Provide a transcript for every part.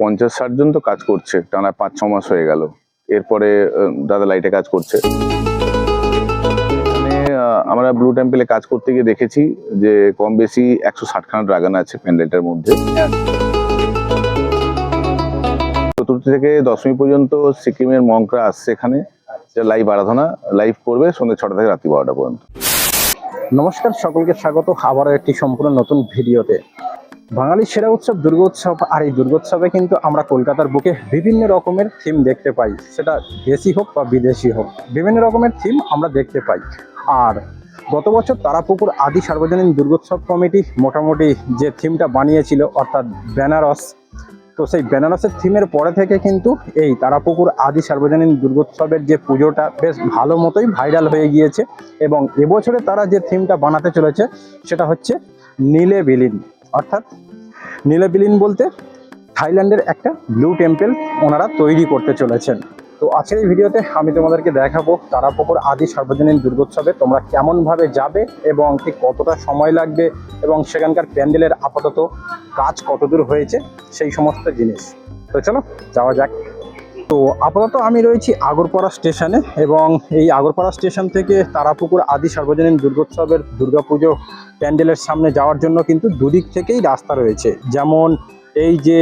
পঞ্চাশ ষাট জন তো কাজ করছে, টানা পাঁচ ছ মাস হয়ে গেল। এরপরে দাদা লাইটে কাজ করছে। আমরা ব্লু টেম্পলে কাজ করতে গিয়ে দেখেছি যে কম বেশি একশো ষাটখানা ড্রাগন আছে প্যান্ডেলটার মধ্যে। চতুর্থ থেকে দশমী পর্যন্ত সিকিমের মঙ্করা আসছে এখানে। লাইভ আরাধনা লাইভ করবে সন্ধ্যে ছটা থেকে রাত্রি বারোটা পর্যন্ত। নমস্কার, সকলকে স্বাগত আবারও একটি সম্পূর্ণ নতুন ভিডিওতে। বাঙালির সেরা উৎসব দুর্গোৎসব আর এই দুর্গোৎসবে কিন্তু আমরা কলকাতার বুকে বিভিন্ন রকমের থিম দেখতে পাই। সেটা দেশি হোক বা বিদেশি হোক, বিভিন্ন রকমের থিম আমরা দেখতে পাই। আর গত বছর তারাপুকুর আদি সার্বজনীন দুর্গোৎসব কমিটি মোটামুটি যে থিমটা বানিয়েছিল, অর্থাৎ বেনারস, তো সেই বেনারসের থিমের পরে থেকে কিন্তু এই তারাপুকুর আদি সার্বজনীন দুর্গোৎসবের যে পুজোটা বেশ ভালো মতোই ভাইরাল হয়ে গিয়েছে। এবং এবছরে তারা যে থিমটা বানাতে চলেছে, সেটা হচ্ছে নীলে বিলীন অর্থাৎ নীলাবিলিন বলতে থাইল্যান্ডের একটা ব্লু টেম্পেল ওনারা তৈরি করতে চলেছেন। তো আজকের এই ভিডিওতে আমি তোমাদেরকে দেখাবো তারাপুকুর আদি সার্বজনীন দুর্গোৎসবে তোমরা কেমনভাবে যাবে এবং ঠিক কতটা সময় লাগবে এবং সেখানকার প্যান্ডেলের আপাতত কাজ কতদূর হয়েছে সেই সমস্ত জিনিস। তো চলো, যাওয়া যাক। তো আপাতত আমি রয়েছি আগরপাড়া স্টেশনে এবং এই আগরপাড়া স্টেশন থেকে তারাপুকুর আদি সার্বজনীন দুর্গোৎসবের দুর্গাপুজো প্যান্ডেলের সামনে যাওয়ার জন্য কিন্তু দুদিক থেকেই রাস্তা রয়েছে। যেমন এই যে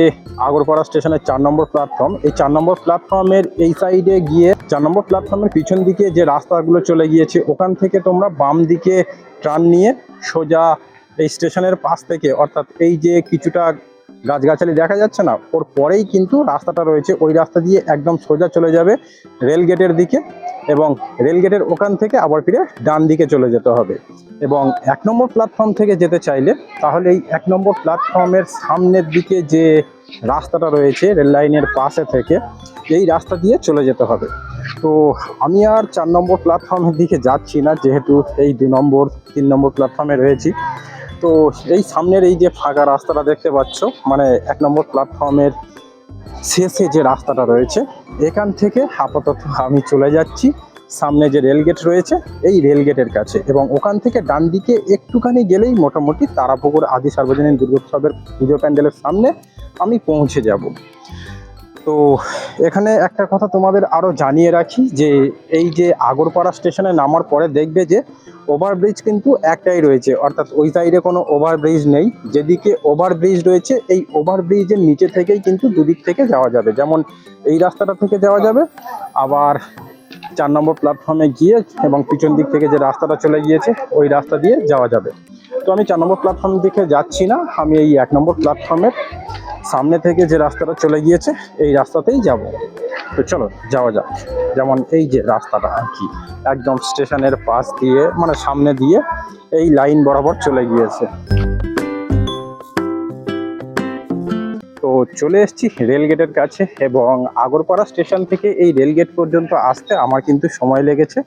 আগরপাড়া স্টেশনের চার নম্বর প্ল্যাটফর্ম এই চার নম্বর প্ল্যাটফর্মের এই সাইডে গিয়ে চার নম্বর প্ল্যাটফর্মের পিছন দিকে যে রাস্তাগুলো চলে গিয়েছে, ওখান থেকে তোমরা বাম দিকে ট্রান নিয়ে সোজা এই স্টেশনের পাশ থেকে, অর্থাৎ এই যে কিছুটা গাছগাছালি দেখা যাচ্ছে না। ওর পরেই কিন্তু রাস্তাটা রয়েছে। ওই রাস্তা দিয়ে একদম সোজা চলে যাবে রেল গেটের দিকে এবং রেল গেটের ওখান থেকে আবার ফিরে ডান দিকে চলে যেতে হবে। এবং এক নম্বর প্ল্যাটফর্ম থেকে যেতে চাইলে তাহলে এই এক নম্বর প্ল্যাটফর্মের সামনের দিকে যে রাস্তাটা রয়েছে রেল লাইনের পাশে থেকে এই রাস্তা দিয়ে চলে যেতে হবে। তো আমি আর চার নম্বর প্ল্যাটফর্মের দিকে যাচ্ছি না, যেহেতু এই দু নম্বর, তিন নম্বর প্ল্যাটফর্মে রয়েছি। তো এই সামনের এই যে ফাঁকা রাস্তাটা দেখতে পাচ্ছ মানে এক নম্বর প্ল্যাটফর্মের শেষে যে রাস্তাটা রয়েছে, এখান থেকে আপাতত আমি চলে যাচ্ছি। সামনে যে রেলগেট রয়েছে, এই রেলগেটের কাছে এবং ওখান থেকে ডান দিকে একটুখানি গেলেই মোটামুটি তারাপুকুর আদি সার্বজনীন দুর্গোৎসবের পুজো প্যান্ডেলের সামনে আমি পৌঁছে যাব। তো এখানে একটা কথা তোমাদের আরও জানিয়ে রাখি যে এই যে আগরপাড়া স্টেশনে নামার পরে দেখবে যে ওভারব্রিজ কিন্তু একটাই রয়েছে। অর্থাৎ ওই সাইডে কোনো ওভারব্রিজ নেই। যেদিকে ওভারব্রিজ রয়েছে, এই ওভারব্রিজের নিচে থেকেই কিন্তু দুদিক থেকে যাওয়া যাবে। যেমন এই রাস্তাটা থেকে যাওয়া যাবে, আবার চার নম্বর প্ল্যাটফর্মে গিয়ে এবং পিছন দিক থেকে যে রাস্তাটা চলে গিয়েছে, ওই রাস্তা দিয়ে যাওয়া যাবে। তো আমি চার নম্বর প্ল্যাটফর্ম দিকে যাচ্ছি না, আমি এই এক নম্বর প্ল্যাটফর্মের সামনে থেকে যে রাস্তাটা চলে গিয়েছে, এই রাস্তাতেই যাব। তো চলো, যাওয়া যাক। যেমন এই যে রাস্তাটা আর কি, একদম স্টেশনের পাশ দিয়ে মানে সামনে দিয়ে এই লাইন বরাবর চলে গিয়েছে। তো চলে এসেছি রেলগেটের কাছে এবং আগরপাড়া স্টেশন থেকে এই রেলগেট পর্যন্ত আসতে আমার কিন্তু সময় লেগেছে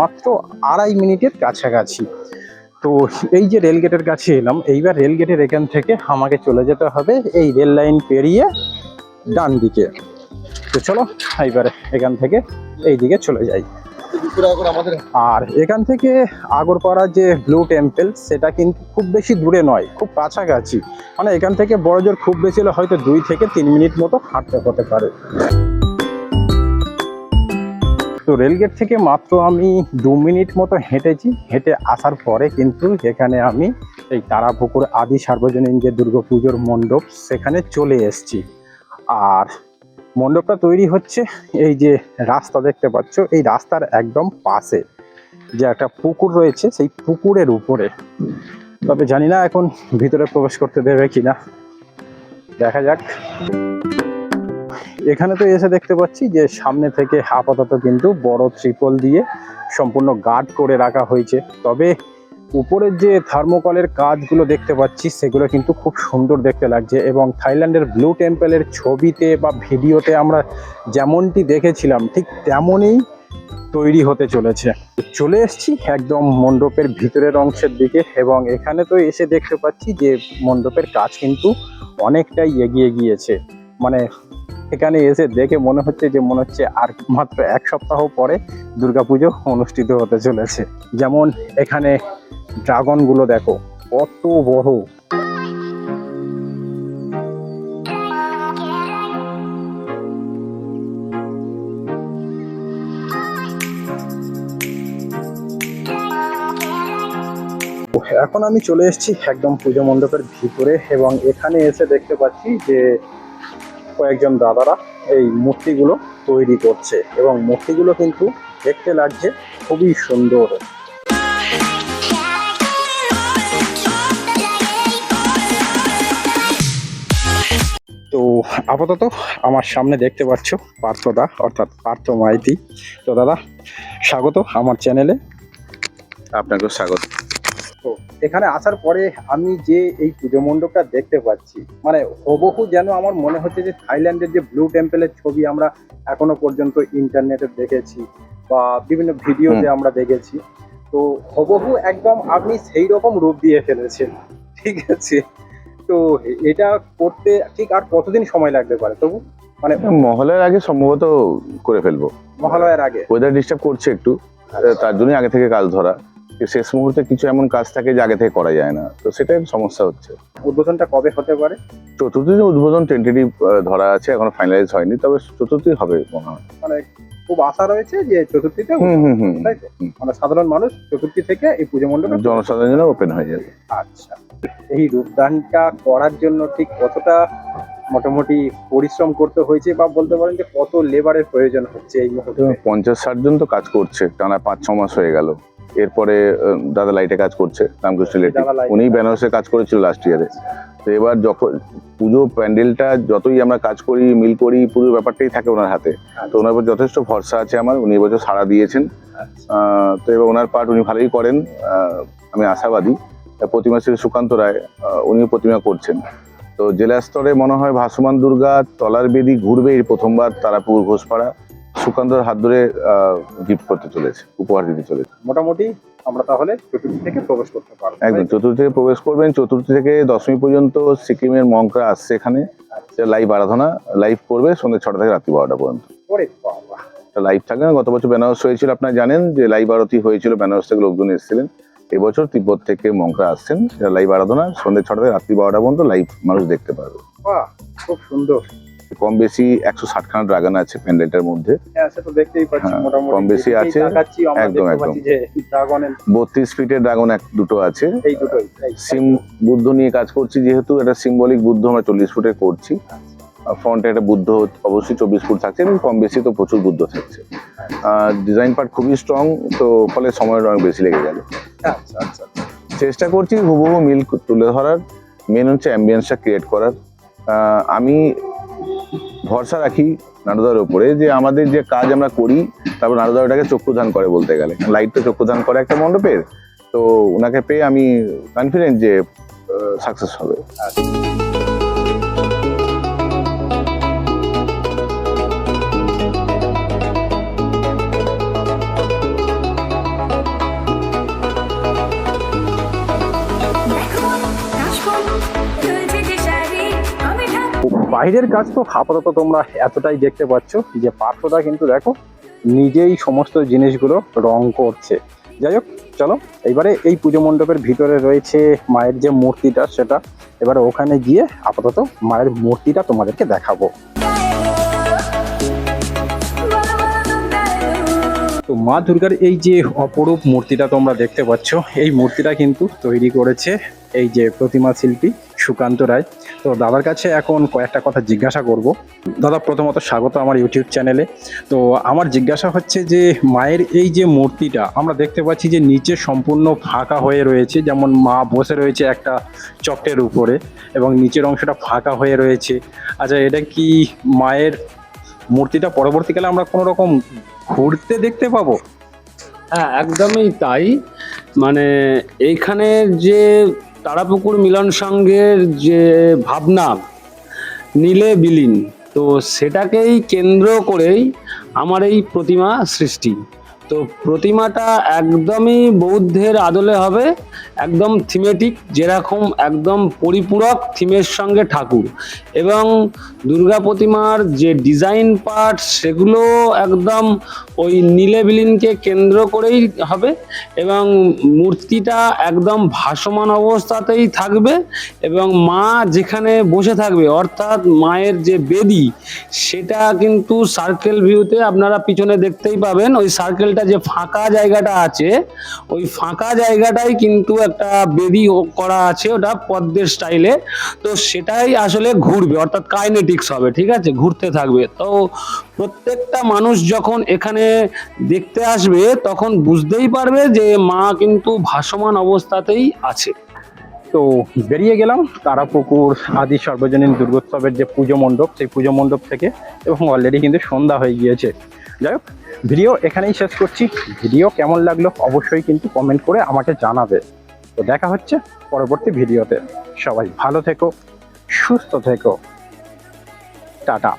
মাত্র আড়াই মিনিটের কাছাকাছি। তো এই যে রেলগেটের কাছে এলাম, এইবার রেলগেটের এখান থেকে আমাকে চলে যেতে হবে এই রেল লাইন পেরিয়ে ডান দিকে। তো চলো, এইবারে এখান থেকে এই দিকে চলে যাই। আর এখান থেকে আগরপাড়া যে ব্লু টেম্পল সেটা কিন্তু খুব বেশি দূরে নয়, খুব কাছাকাছি। মানে এখান থেকে বড় জোর খুব বেশি হলে হয়তো দুই থেকে তিন মিনিট মতো হাঁটতে হতে পারে। তো রেলগেট থেকে মাত্র আমি দু মিনিট মতো হেঁটেছি। হেঁটে আসার পরে কিন্তু এখানে আমি এই তারাপুকুর আদি সার্বজনীন যে দুর্গাপুজোর মণ্ডপ, সেখানে চলে এসেছি। আর মণ্ডপটা তৈরি হচ্ছে এই যে রাস্তা দেখতে পাচ্ছ, এই রাস্তার একদম পাশে। যে একটা পুকুর রয়েছে, সেই পুকুরের উপরে। তবে জানি না এখন ভিতরে প্রবেশ করতে দেবে কিনা। দেখা যাক। এখানে তো এসে দেখতে পাচ্ছি যে সামনে থেকে আপাতত কিন্তু বড় ত্রিপল দিয়ে সম্পূর্ণ গার্ড করে রাখা হয়েছে। তবে উপরের যে থার্মোকলের কাজগুলো দেখতে পাচ্ছি, সেগুলো কিন্তু খুব সুন্দর দেখতে লাগছে এবং থাইল্যান্ডের ব্লু টেম্পলের ছবিতে বা ভিডিওতে আমরা যেমনটি দেখেছিলাম, ঠিক তেমনই তৈরি হতে চলেছে। চলে এসেছি একদম মণ্ডপের ভিতরের অংশের দিকে এবং এখানে তো এসে দেখতে পাচ্ছি যে মণ্ডপের কাজ কিন্তু অনেকটাই এগিয়ে গিয়েছে। মানে এখানে এসে দেখে মনে হচ্ছে যে মনে হচ্ছে আর মাত্র এক সপ্তাহ পরে দুর্গাপুজো অনুষ্ঠিত হতে চলেছে। যেমন এখানে ড্রাগনগুলো দেখো, কত বড়। এখন আমি চলে এসেছি একদম পুজো মণ্ডপের ভিতরে এবং এখানে এসে দেখতে পাচ্ছি যে কয়েকজন দাদারা এই মূর্তিগুলো তৈরি করছে এবং মূর্তিগুলো কিন্তু দেখতে লাগছে খুবই সুন্দর। তো আপাতত আমার সামনে দেখতে পাচ্ছ পার্থদা, অর্থাৎ পার্থ মাইতি তো দাদা, স্বাগত আমার চ্যানেলে। আপনাকেও স্বাগত। তো এখানে আসার পরে আমি যে এই পুজো মণ্ডপটা দেখতে পাচ্ছি মানে হুবহু যেন আমার মনে হচ্ছে যে থাইল্যান্ডের যে ব্লু টেম্পলের ছবি আমরা এখনও পর্যন্ত ইন্টারনেটে দেখেছি বা বিভিন্ন ভিডিওতে আমরা দেখেছি। তো হুবহু একদম আপনি সেই রকম রূপ দিয়ে ফেলেছেন ঠিক আছে? তো এটা করতে ঠিক আর কতদিন সময় লাগতে পারে তবু? মানে মহলের আগে সম্ভবত করে ফেলব। মহালয়ার আগে? ওয়েদার ডিস্টার্ব করছে একটু তার জন্যই আগে থেকে কাজ ধরা। শেষ মুহূর্তে কিছু এমন কাজ থাকে যে আগে থেকে করা যায় না। তো সেটাই সমস্যা হচ্ছে। উদ্বোধনটা কবে হতে পারে? চতুর্থী উদ্বোধন টেন্টেটিভ ধরা আছে এখনও ফাইনালাইজ হয়নি তবে চতুর্থী হবে মনে হয়। মানে খুব আশা রয়েছে যে চতুর্থীতে তাই তো? মানে সাধারণ মানুষ চতুর্থী থেকে এই পুজো মণ্ডপে জনসাধারণের জন্য ওপেন হয়ে যাবে। আচ্ছা। এই রূপদানটা করার জন্য ঠিক কতটা মোটামুটি পরিশ্রম করতে হয়েছে বা বলতে পারেন যে কত লেবারের প্রয়োজন হচ্ছে এই মুহূর্তে? পঞ্চাশ ষাট জন তো কাজ করছে টানা পাঁচ ছ মাস হয়ে গেল। এরপরে দাদা লাইটে কাজ করছে রামকৃষ্ণ লেটি উনি কাজ বেনারসে কাজ করেছিল লাস্ট ইয়ারে তো এবার যখন পুজো প্যান্ডেলটা যতই আমরা কাজ করি মিল করি পুরো ব্যাপারটাই থাকে ওনার হাতে। তো ওনার উপর যথেষ্ট ভরসা আছে আমার উনি এবছর সাড়া দিয়েছেন। আচ্ছা। তো এবার ওনার পার্ট উনি ভালোই করেন। আমি আশাবাদী। প্রতিমা শ্রী সুকান্ত রায় উনিও প্রতিমা করছেন। তো জেলা স্তরে মনে হয় ভাসমান দুর্গা তলার বেদি ঘুরবে এই প্রথমবার তারাপুর ঘোষপাড়া। সুকান্তর হাত ধরে গিফট করতে চলেছে উপহার দিতে চলেছে। মোটামুটি আমরা তাহলে চতুর্থী থেকে প্রবেশ করতে পারব একদম চতুর্থী থেকে প্রবেশ করবেন। চতুর্থী থেকে দশমী পর্যন্ত সিকিমের মঙ্করা আসছে এখানে। লাইভ আরাধনা লাইভ করবে সন্ধ্যে ছটা থেকে রাত্রি বারোটা পর্যন্ত। লাইভ থাকে না গত বছর বেনারস হয়েছিল আপনারা জানেন যে লাইভ আরতি হয়েছিল বেনারস থেকে লোকজন এসেছিলেন। এবছর তিব্বত থেকে মঙ্করা আসছেন লাইভ আরাধনা সন্ধ্যে ছটা থেকে রাত্রি বারোটা পর্যন্ত লাইভ মানুষ দেখতে পারবে। খুব সুন্দর। কম বেশি একশো ষাট খানা ড্রাগন আছে প্যান্ডেলটার মধ্যে। হ্যাঁ হ্যাঁ, কম বেশি আছে। একদম, একদম। বত্রিশ ফিটের ড্রাগন এক দুটো আছে। সিম বুদ্ধ নিয়ে কাজ করছি যেহেতু এটা সিম্বলিক বুদ্ধ আমরা চল্লিশ ফুটের করছি। ফ্রন্টে একটা বুদ্ধ অবশ্যই চব্বিশ ফুট থাকছে এবং কম বেশি তো প্রচুর বুদ্ধ থাকছে। ডিজাইন পার্ট খুবই স্ট্রং তো ফলে সময়টা অনেক বেশি লেগে গেল আচ্ছা আচ্ছা আচ্ছা। চেষ্টা করছি হুবহু মিল তুলে ধরার। মেন হচ্ছে অ্যাম্বিয়েন্সটা ক্রিয়েট করার। আমি ভরসা রাখি নারদার উপরে যে আমাদের যে কাজ আমরা করি, তারপর নারদার ওটাকে চক্ষুদান করে বলতে গেলে। লাইট তো চক্ষুদান করে একটা মণ্ডপের। তো ওনাকে পেয়ে আমি কনফিডেন্ট যে সাকসেস হবে। বাইরের কাজ তো আপাতত তোমরা এতটাই দেখতে পাচ্ছ যে পার্থটা কিন্তু দেখো নিজেই সমস্ত জিনিসগুলো রং করছে। যাই হোক, চলো এইবারে এই পুজো মণ্ডপের ভিতরে রয়েছে মায়ের যে মূর্তিটা, সেটা এবারে ওখানে গিয়ে আপাতত মায়ের মূর্তিটা তোমাদেরকে দেখাবো। তো মা দুর্গার এই যে অপরূপ মূর্তিটা তোমরা দেখতে পাচ্ছ, এই মূর্তিটা কিন্তু তৈরি করেছে এই যে প্রতিমা শিল্পী সুকান্ত রায়। তো দাদার কাছে এখন কয়েকটা কথা জিজ্ঞাসা করব। দাদা, প্রথমত স্বাগত আমার ইউটিউব চ্যানেলে। তো আমার জিজ্ঞাসা হচ্ছে যে, মায়ের এই যে মূর্তিটা, আমরা দেখতে পাচ্ছি যে নিচে সম্পূর্ণ ফাঁকা হয়ে রয়েছে, যেমন মা বসে রয়েছে একটা চকটের উপরে এবং নিচের অংশটা ফাঁকা হয়ে রয়েছে। আচ্ছা এটা কি মায়ের মূর্তিটা পরবর্তীকালে আমরা কোনো রকম ঘুরতে দেখতে পাবো? হ্যাঁ একদমই তাই। মানে এইখানে যে তারাপুকুর মিলন সংঘের যে ভাবনা, নীলে বিলীন, তো সেটাকেই কেন্দ্র করেই আমার এই প্রতিমা সৃষ্টি। তো প্রতিমাটা একদমই বৌদ্ধের আদলে হবে, একদম থিমেটিক যেরকম একদম পরিপূরক থিমের সঙ্গে ঠাকুর। এবং দুর্গা প্রতিমার যে ডিজাইন পার্ট সেগুলো একদম ওই নীলে বিলীনকে কেন্দ্র করেই হবে এবং মূর্তিটা একদম ভাসমান অবস্থাতেই থাকবে এবং মা যেখানে বসে থাকবে, অর্থাৎ মায়ের যে বেদি, সেটা কিন্তু সার্কেল ভিউতে আপনারা পিছনে দেখতেই পাবেন। ওই সার্কেলটা যে ফাঁকা জায়গাটা আছে, ওই ফাঁকা জায়গাটাই কিন্তু একটা বেদি করা আছে ওটা পদ্মের স্টাইলে তো সেটাই আসলে ঘুরবে, অর্থাৎ কাইনেটিক্স হবে, ঠিক আছে? ঘুরতে থাকবে। তো প্রত্যেকটা মানুষ যখন এখানে দেখতে আসবে, তখন বুঝতেই পারবে যে মা কিন্তু ভাসমান অবস্থাতেই আছে। তো বেরিয়ে গেলাম তারাপুকুর আদি সর্বজনীন দুর্গোৎসবের যে পুজো মণ্ডপ, সেই পুজো মণ্ডপ থেকে এবং অলরেডি কিন্তু সন্ধ্যা হয়ে গিয়েছে। যাই হোক ভিডিও এখানেই শেষ করছি। ভিডিও কেমন লাগল অবশ্যই কিন্তু কমেন্ট করে আমাকে জানাবে। তো দেখা হচ্ছে পরবর্তী ভিডিওতে সবাই ভালো থেকো, সুস্থ থেকো। টাটা।